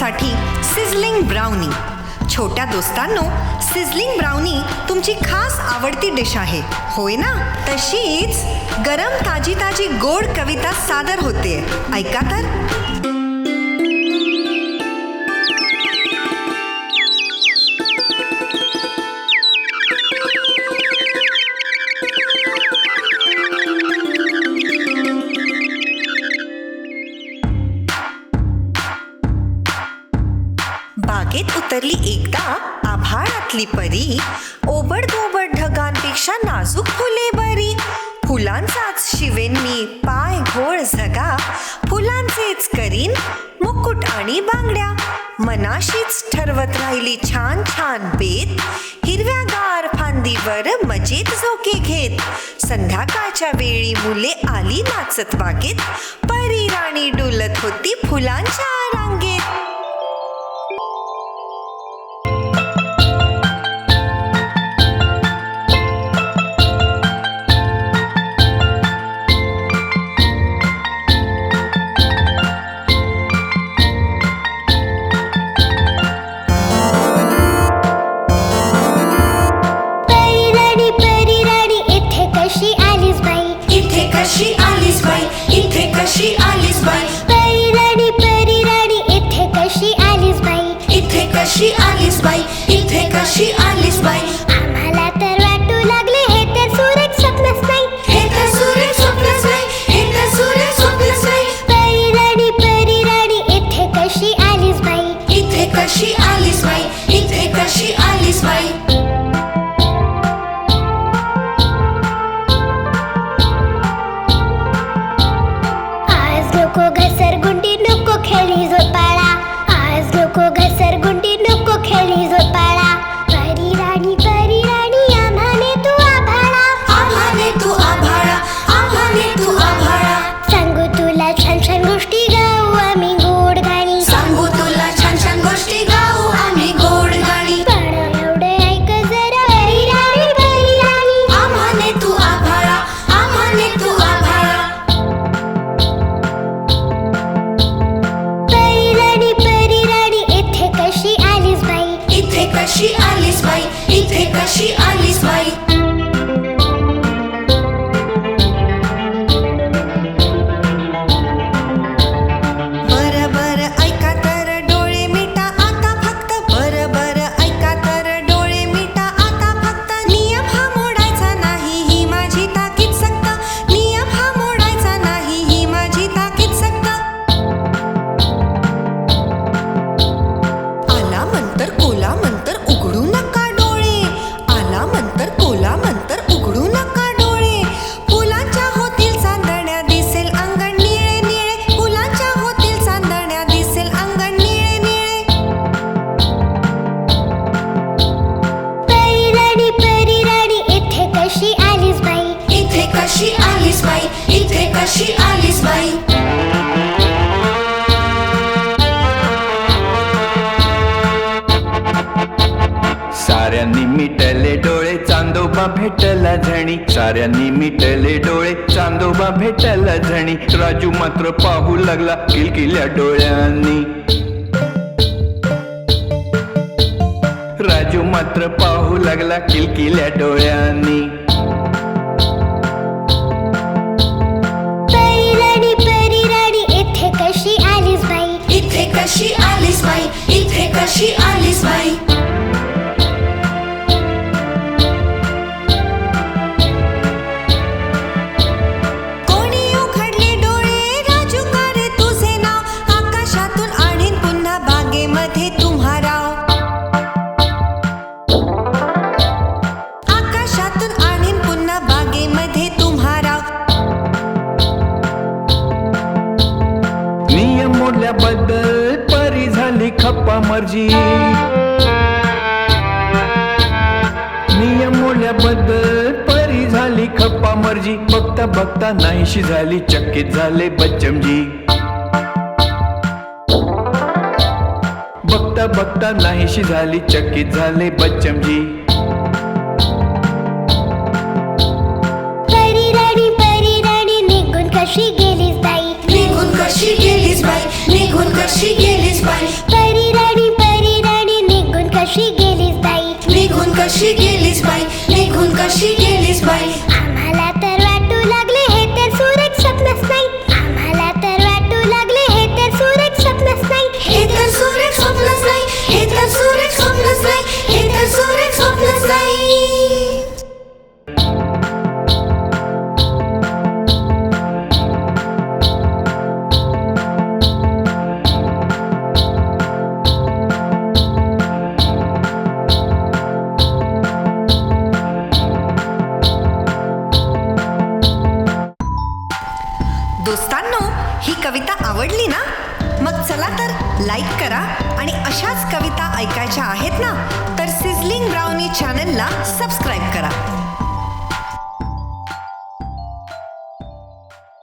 तुमच्यासाठी sizzling brownie छोट्या दोस्तांनो sizzling brownie तुमची खास आवडती डिश आहे. होय ना? तशीच गरम ताजी ताजी गोड कविता सादर होते ऐका तर. बागेत उतरली एकदा आभाळातली परी. ओबडतोबड ढगांपेक्षा नाजूक फुले बरी. फुलांचाच शिवेन मी पाय घोळ झगा. फुलांचेच करीन मुकुट आणि बांगड्या. मनाशीच ठरवत राहिली छान छान बेत. हिरव्यागार फांदीवर मजेत झोके घेत. संध्याकाळच्या वेळी मुले आली नाचत वागेत. परी राणी डुलत होती फुलांच्या रांगेत. इथे कशी आलीस बाई. साऱ्यांनी मिटले डोळे चांदोबा भेटला झणी. साऱ्यांनी मिटले डोळे चांदोबा भेटला झणी. राजू मात्र पाहू लागला किलकिल्या डोळ्यांनी. राजू मात्र पाहू लागला किलकिल्या डोळ्यांनी. कशी आलीस बाई? इथे कशी आलीस बाई? कोणी उघडले झाली खप्पा मर्जी. नियम मोडल्याबद्दल परी झाली खप्पा मर्जी. बघता बघता नाहीशी झाली चक्कीत झाले बच्चमजी. बघता बघता नाहीशी झाली चक्कीत झाले बच्चमजी. परी राणी परी राणी निघून कशी चला तर लाईक करा आणि अशाच कविता ऐकायच्या आहेत ना तर सिझलिंग ब्राउनी चॅनलला सबस्क्राईब करा.